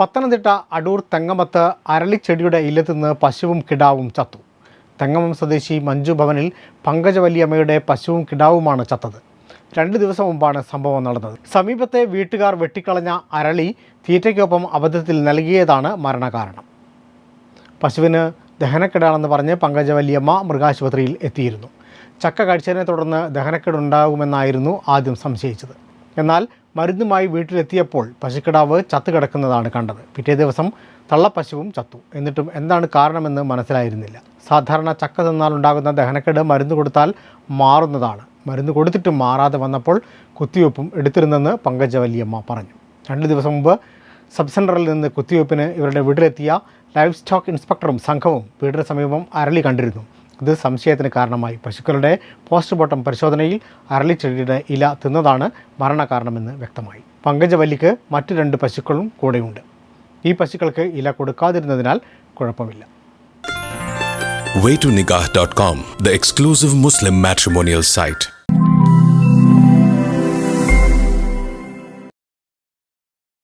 പത്തനംതിട്ട അടൂർ തെങ്ങമത്ത് അരളിച്ചെടിയുടെ ഇല്ലത്തുനിന്ന് പശുവും കിടാവും ചത്തു. തെങ്ങമം സ്വദേശി മഞ്ജു ഭവനിൽ പങ്കജവല്ലിയമ്മയുടെ പശുവും കിടാവുമാണ് ചത്തത്. രണ്ട് ദിവസം മുമ്പാണ് സംഭവം നടന്നത്. സമീപത്തെ വീട്ടുകാർ വെട്ടിക്കളഞ്ഞ അരളി തീറ്റയ്ക്കൊപ്പം അബദ്ധത്തിൽ നൽകിയതാണ് മരണകാരണം. പശുവിന് ദഹനക്കെടാണെന്ന് പറഞ്ഞ് പങ്കജവല്ലിയമ്മ മൃഗാശുപത്രിയിൽ എത്തിയിരുന്നു. ചക്ക കഴിച്ചതിനെ തുടർന്ന് ദഹനക്കെടുണ്ടാകുമെന്നായിരുന്നു ആദ്യം സംശയിച്ചത്. എന്നാൽ മരുന്നുമായി വീട്ടിലെത്തിയപ്പോൾ പശുക്കിടാവ് ചത്തു കിടക്കുന്നതാണ് കണ്ടത്. പിറ്റേ ദിവസം തള്ളപ്പശുവും ചത്തു. എന്നിട്ടും എന്താണ് കാരണമെന്ന് മനസ്സിലായിരുന്നില്ല. സാധാരണ ചക്ക തിന്നാൽ ഉണ്ടാകുന്ന ദഹനക്കേട് മരുന്ന് കൊടുത്താൽ മാറുന്നതാണ്. മരുന്ന് കൊടുത്തിട്ടും മാറാതെ വന്നപ്പോൾ കുത്തിവയ്പ്പും എടുത്തിരുന്നെന്ന് പങ്കജ വലിയമ്മ പറഞ്ഞു. രണ്ട് ദിവസം മുമ്പ് സബ് സെന്ററിൽ നിന്ന് കുത്തിവയ്പ്പിന് ഇവരുടെ വീട്ടിലെത്തിയ ലൈഫ് സ്റ്റോക്ക് ഇൻസ്പെക്ടറും സംഘവും വീടിന് സമീപം അരളി കണ്ടിരുന്നു. ഇത് സംശയത്തിന് കാരണമായി. പശുക്കളുടെ പോസ്റ്റ്മോർട്ടം പരിശോധനയിൽ അരളിച്ചെടിയുടെ ഇല തിന്നതാണ് മരണകാരണമെന്ന് വ്യക്തമായി. പങ്കജവല്ലിക്ക് മറ്റു രണ്ട് പശുക്കളും കൂടെയുണ്ട്. ഈ പശുക്കൾക്ക് ഇല കൊടുക്കാതിരുന്നതിനാൽ കുഴപ്പമില്ല. Waytonikah.com, the exclusive Muslim matrimonial site.